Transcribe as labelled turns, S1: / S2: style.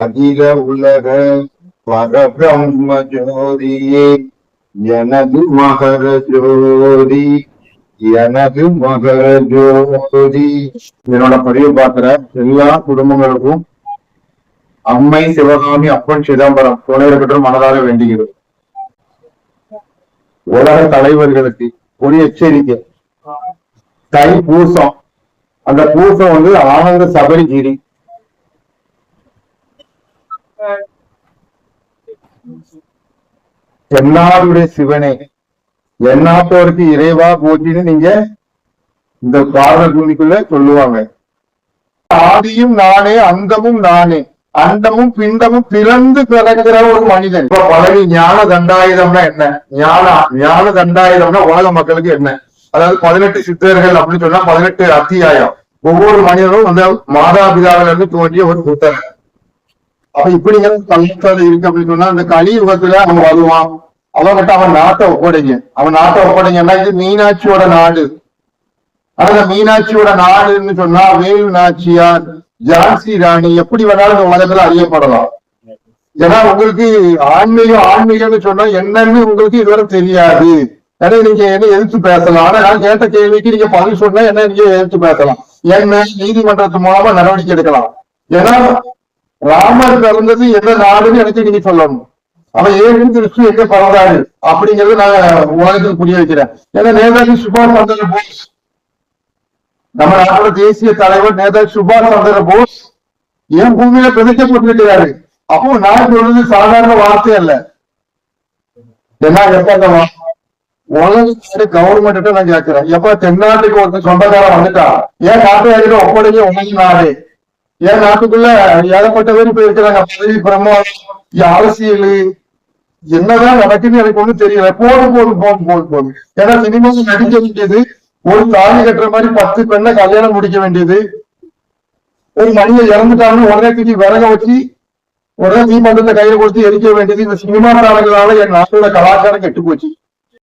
S1: அகில உலக பரபிரம்ம ஜோதியே எனது மகர ஜோதி எனது மகர ஜோதி. என்னோட பதிவு பார்க்கிற எல்லா குடும்பங்களுக்கும் அம்மை சிவகாமி அப்பன் சிதம்பரம் துணை மனதாக வேண்டுகிறது உலக தலைவர்களுக்கு ஒரு எச்சரிக்கை. தை பூசம். அந்த பூசம் வந்து ஆனந்த சபரிகிரி என்னாருடைய சிவனே எந்நாட்டோருக்கு இறைவா போட்டின்னு நீங்க இந்த பாரத பூமிக்குள்ள சொல்லுவாங்க. ஆதியும் நானே அந்தமும் நானே அண்டமும் பிண்டமும் பிறந்து பிறக்கிற ஒரு மனிதன். இப்ப பழனி ஞான தண்டாயுதம்னா என்ன? ஞான ஞான தண்டாயுதம்னா உலக மக்களுக்கு என்ன? அதாவது பதினெட்டு சித்தர்கள் அப்படின்னு சொன்னா பதினெட்டு அத்தியாயம். ஒவ்வொரு மனிதனும் அந்த மாதாபிதாவில இருந்து தோன்றிய ஒரு புத்தகம். அப்ப இப்படி கல்வித்தால இருக்கு அப்படின்னு சொன்னா அந்த கலியுகத்துல அவன் வருவான். அவன்கிட்ட அவன் நாட்டை ஒப்படைங்க. அவன் நாட்டை ஒப்படைங்கன்னா இது மீனாட்சியோட நாடு. ஆனா மீனாட்சியோட நாடுன்னு சொன்னா வேலு நாச்சியார் ஜான்சி ராணி எப்படி வேணாலும் இந்த உலகத்துல அறியப்படலாம். ஏன்னா உங்களுக்கு ஆன்மீகம் ஆன்மீகம்னு சொன்னா என்னன்னு உங்களுக்கு இதுவரை தெரியாது. ஏன்னா நீங்க என்ன எதிர்த்து பேசலாம். ஆனா நான் கேட்ட கேள்விக்கு நீங்க பதில் சொன்னா என்ன நீங்க எதிர்த்து பேசலாம். என்ன நீதிமன்றத்து மூலமா நடவடிக்கை எடுக்கலாம். ஏன்னா ராமர் பிறந்தது எந்த நாடுன்னு எனக்கு நீங்க சொல்லணும். அவன் ஏழு கிறிஸ்து எங்க பிறந்தாரு அப்படிங்கறது நான் உலகத்துக்கு புரிய வைக்கிறேன். ஏன்னா நேதாஜி சுபாஷ் சந்திர போஸ். நம்ம நாட்டோட தேசிய தலைவர் நேதாஜி சுபாஷ் சந்திர போஸ் என் பூமியில பிதைக்கப்பட்டிருக்கிறாரு அப்போ நான் சொல்றது சாதாரண வார்த்தை அல்ல. என்ன எப்ப உலக கவர்மெண்ட் நான் கேட்கிறேன். எப்ப தென்னாட்டுக்கு ஒருத்தன் சொந்தக்காரன் வந்துட்டா ஏன் நாட்டு யாருக்கு ஒப்படைங்க உலக நாடு? ஏன் நாட்டுக்குள்ள ஏகப்பட்ட பேர் இப்ப இருக்கிறாங்க. பதவி பிரமாதம் அரசியல் என்னதான் நடக்குன்னு எனக்கு ஒண்ணும் தெரியல. போதும் போதும் போதும் போதும் போதும். ஏன்னா சினிமாவில் நடிக்க வேண்டியது ஒரு தாலி கட்டுற மாதிரி பத்து பெண்ணை கல்யாணம் முடிக்க வேண்டியது. ஒரு மனிதன் இறந்துட்டாங்கன்னு உடனே தூக்கி விறக வச்சு உடனே தீமண்டத்தை கையில கொடுத்து எரிக்க வேண்டியது. இந்த சினிமா தாரங்களால என் நாட்டோட கலாச்சாரம் கெட்டு போச்சு.